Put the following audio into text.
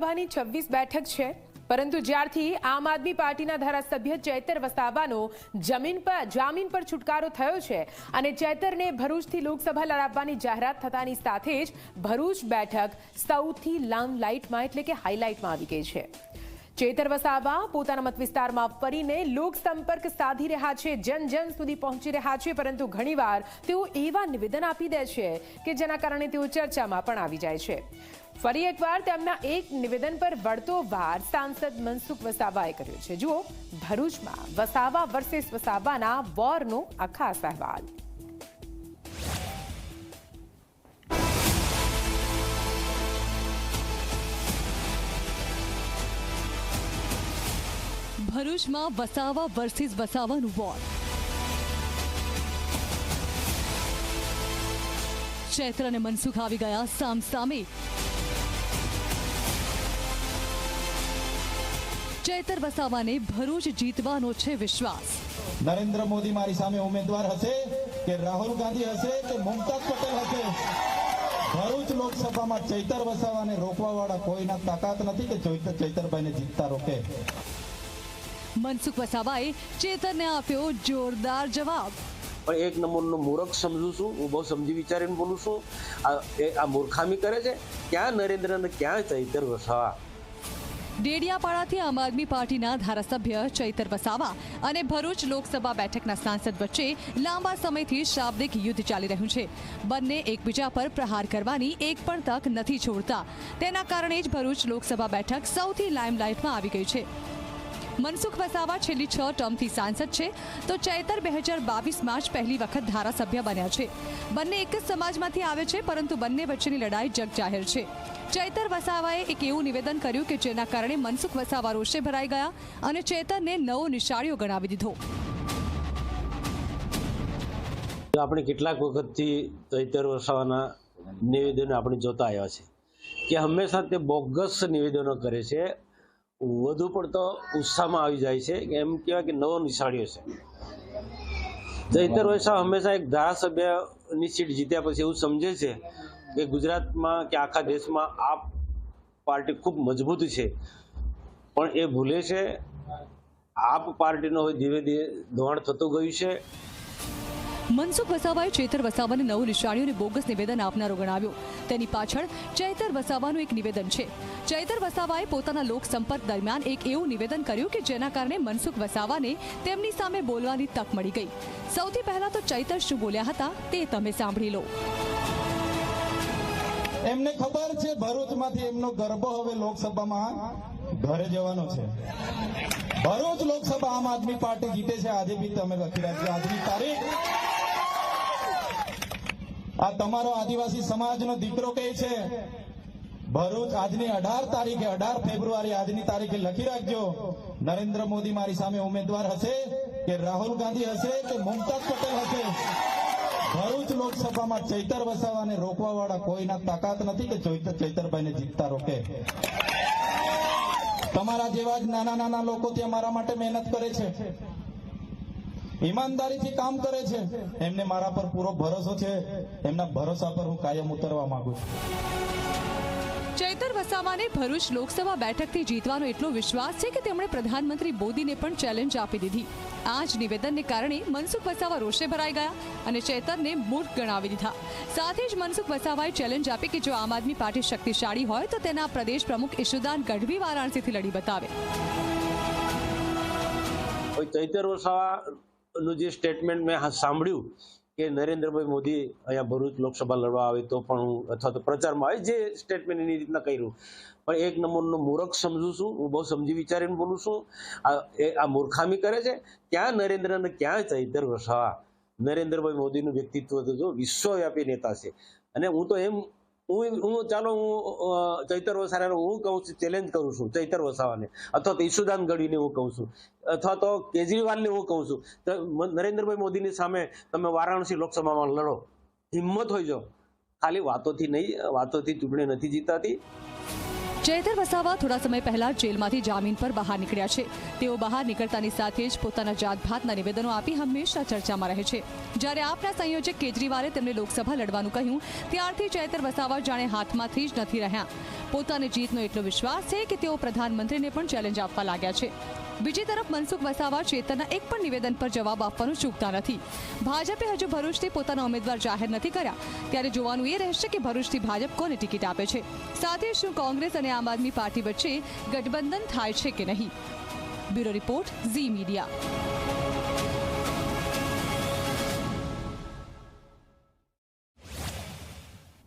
લોકસભાની છવ્વીસ બેઠક છે. પરંતુ જ્યારથી આમ આદમી પાર્ટીના ધારાસભ્ય ચૈતર વસાવાનો જમીન પર જામીન પર છુટકારો થયો છે અને ચૈતરને ભરૂચથી લોકસભા લડાવવાની જાહેરાત થતાની સાથે જ ભરૂચ બેઠક સૌથી લાઇટમાં એટલે કે હાઇલાઇટમાં આવી ગઈ છે. ચેતર વસાવા પોતાના મત વિસ્તારમાં ફરીને લોક સંપર્ક સાધી રહ્યા છે, જન જન સુધી પહોંચી રહ્યા છે, પરંતુ ઘણીવાર તેઓ એવા નિવેદન આપી દે છે કે જેના કારણે તેઓ ચર્ચામાં પણ આવી જાય છે. ફરી એકવાર તેમના એક નિવેદન પર વળતો વાર સાંસદ મનસુખ વસાવાએ કર્યો છે. જુઓ, ભરૂચમાં વસાવા વર્સેસ વસાવાના વોરનો આ અહેવાલ. ભરૂચમાં વસાવા વર્સિસ વસાવાનું વોર ચૈત્ર અને મનસુખ આવી ગયા સામસામે ચૈતર વસાવાને ભરૂચ જીતવાનો છે વિશ્વાસ. નરેન્દ્ર મોદી મારી સામે ઉમેદવાર હશે કે રાહુલ ગાંધી હશે કે મુમતાઝ પટેલ હશે? ભરૂચ લોકસભામાં ચૈતર વસાવાને રોકવા વાળા કોઈના તાકાત નથી કે ચૈતર ચૈતરભાઈને જીતતા રોકે? મનસુખ વસાવાએ ચેતરને આપ્યો જોરદાર જવાબ. પણ એક નંબરનો મૂર્ખ સમજુ છું હું બહુ સમજી વિચારીને બોલું છું. આ એ આ મૂર્ખામી કરે છે? ક્યાં નરેન્દ્ર અને ક્યાં ચૈતર વસાવા? ડેડિયાપાડાથી આમ આદમી પાર્ટીના ધારાસભ્ય ચૈતર વસાવા અને ભરૂચ લોકસભા બેઠકના સાંસદ વચ્ચે લાંબા સમયથી શાબ્દિક યુદ્ધ ચાલી રહ્યું છે. બંને એકબીજા પર પ્રહાર કરવાની એક પણ તક નથી છોડતા. તેના કારણે જ ભરૂચ લોકસભા બેઠક સૌથી લાઇમલાઇટમાં આવી ગઈ છે. મનસુખ વસાવા છેલ્લી છ ટર્મથી સાંસદ છે. તો ચૈતર બે હજાર બાવીસમાં જ પહેલી વખત ધારાસભ્ય બન્યા છે. બંને એક જ સમાજમાંથી આવે છે, પરંતુ બંને વચ્ચેની લડાઈ જગજાહેર છે. ચૈતર વસાવાએ એક એવું નિવેદન કર્યું કે જેના કારણે મનસુખ વસાવા રોષે ભરાઈ ગયા અને ચેતરને નવો નિશાળીઓ ગણાવી દીધો. આપણે કેટલાક વખતથી ચૈતર વસાવાના નિવેદનો આપણે જોતા આવ્યા છે કે હંમેશા તે બોગસ નિવેદનો કરે છે વધુ પડતો ઉત્સાહમાં આવી જાય છે એમ કહેવાય કે નવો નિશાળ્યો છે. ચૈતર વસાવા હંમેશા એક ધારાસભ્યની સીટ જીત્યા પછી એવું સમજે છે કે ગુજરાતમાં કે આખા દેશમાં આ પાર્ટી ખૂબ મજબૂત છે. પણ એ ભૂલે છે, આપ પાર્ટીનો હવે ધીરે ધીરે ધોવાણ થતું ગયું છે. મનસુખ વસાવાએ ચેતર વસાવાને નવું નિશાળીઓને બોગસ નિવેદન આપનારો ગણાવ્યો. તેની પાછળ ચૈતર વસાવાનું એક નિવેદન છે. ચૈતર વસાવાએ પોતાના લોકસંપર્ક દરમિયાન એક એવું નિવેદન કર્યું કે જેના કારણે મનસુખ વસાવાને તેમની સામે બોલવાની તક મળી ગઈ. સૌથી પહેલા તો ચૈતર શું બોલ્યા હતા તે તમે સાંભળી લો. એમને ખબર છે ભરૂચમાંથી એમનો ગરબો હવે લોકસભામાં ઘરે જવાનો છે. ભરૂચ લોકસભા આમ આદમી પાર્ટી જીતે છે. આજે બી તમે લખી છો. આજની તારીખ આ તમારો આદિવાસી સમાજનો દીકરો કહે છે, ભરૂચ આજની અઢાર તારીખે, અઢાર ફેબ્રુઆરી આજની તારીખે લખી રાખજો. નરેન્દ્ર મોદી મારી સામે ઉમેદવાર હશે કે રાહુલ ગાંધી હશે કે મુમતાઝ પટેલ હશે? ભરૂચ લોકસભામાં ચૈતર વસાવાને રોકવા વાળા કોઈના તાકાત નથી કે ચૈતર ચૈતરભાઈને જીતતા રોકે? તમારા જેવા જ નાના નાના લોકો ત્યાં મારા માટે મહેનત કરે છે. ઈમાનદારીથી કામ કરે છે. એમને મારા પર પૂરો ભરોસો છે. એમના ભરોસા પર હું કાયમ ઉતરવા માંગુ છું. ચૈતર વસાવાને ભરૂચ લોકસભા બેઠકથી જીતવાનો એટલો વિશ્વાસ છે કે તેમણે પ્રધાનમંત્રી મોદીને પણ ચેલેન્જ આપી દીધી. આ જ નિવેદનને કારણે મનસુખ વસાવા રોષે ભરાઈ ગયા અને ચૈતરને મૂર્ખ ગણાવી દીધા. સાથે જ મનસુખ વસાવાએ ચેલેન્જ આપી કે જો આમ આદમી પાર્ટી શક્તિશાળી હોય તો તેના પ્રદેશ પ્રમુખ ઈશુદાન ગઢવી વારાણસીથી લડી બતાવે. ચૈતર ચૈતર વસાવાનું જે સ્ટેટમેન્ટ મેં સાંભળ્યું કે નરેન્દ્રભાઈ મોદી અહીંયા ભરૂચ લોકસભા લડવા આવે તો પણ હું અથવા તો પ્રચારમાં આવે જે સ્ટેટમેન્ટ એની રીતના કર્યું. પણ એક નંબરનો મૂર્ખ સમજું છું, હું બહુ સમજી વિચારીને બોલું છું. આ એ આ મૂર્ખામી કરે છે. ક્યાં નરેન્દ્ર અને ક્યાં ચૈતર વસાવા? નરેન્દ્રભાઈ મોદીનું વ્યક્તિત્વ તો જો વિશ્વવ્યાપી નેતા છે. અને હું તો એમ હું હું ચાલો હું ચૈતર વસાવાને હું કહું છું ચેલેન્જ કરું છું ચૈતર વસાવાને. અથવા તો ઈશુદાન ગઢવીને હું કહું છું. અથવા તો કેજરીવાલને હું કહું છું. તો નરેન્દ્રભાઈ મોદીની સામે તમે વારાણસી લોકસભામાં લડો. હિંમત હોય જો. ખાલી વાતોથી નહીં, વાતોથી ચૂંટણી નથી જીતાતી. ચૈતર વસાવા થોડા સમય પહેલા જેલમાંથી જામીન પર બહાર નીકળ્યા છે. તેઓ બહાર નીકળતાની સાથે જ પોતાના જાતભાતના નિવેદનો આપી હંમેશા ચર્ચામાં રહે છે. જ્યારે આપના સંયોજક કેજરીવાલે તેમને લોકસભા લડવાનું કહ્યું, ત્યારથી ચૈતર વસાવા જાણે હાથમાંથી જ નથી રહ્યા. પોતાની જીતનો એટલો વિશ્વાસ છે કે તેઓ પ્રધાનમંત્રીને પણ ચેલેન્જ આપવા લાગ્યા છે. બીજી તરફ મનસુખ વસાવા ચેતનના એક પણ નિવેદન પર જવાબ આપવાનું ચૂકતા નથી. ભાજપે હજુ ભરૂચથી પોતાના ઉમેદવાર જાહેર નથી કર્યા. ત્યારે જોવાનું એ રહેશે કે ભરૂચથી ભાજપ કોને ટિકિટ આપે છે. સાથે શું કોંગ્રેસ અને આમ આદમી પાર્ટી વચ્ચે ગઠબંધન થાય છે કે નહીં? Bureau report, Zee media.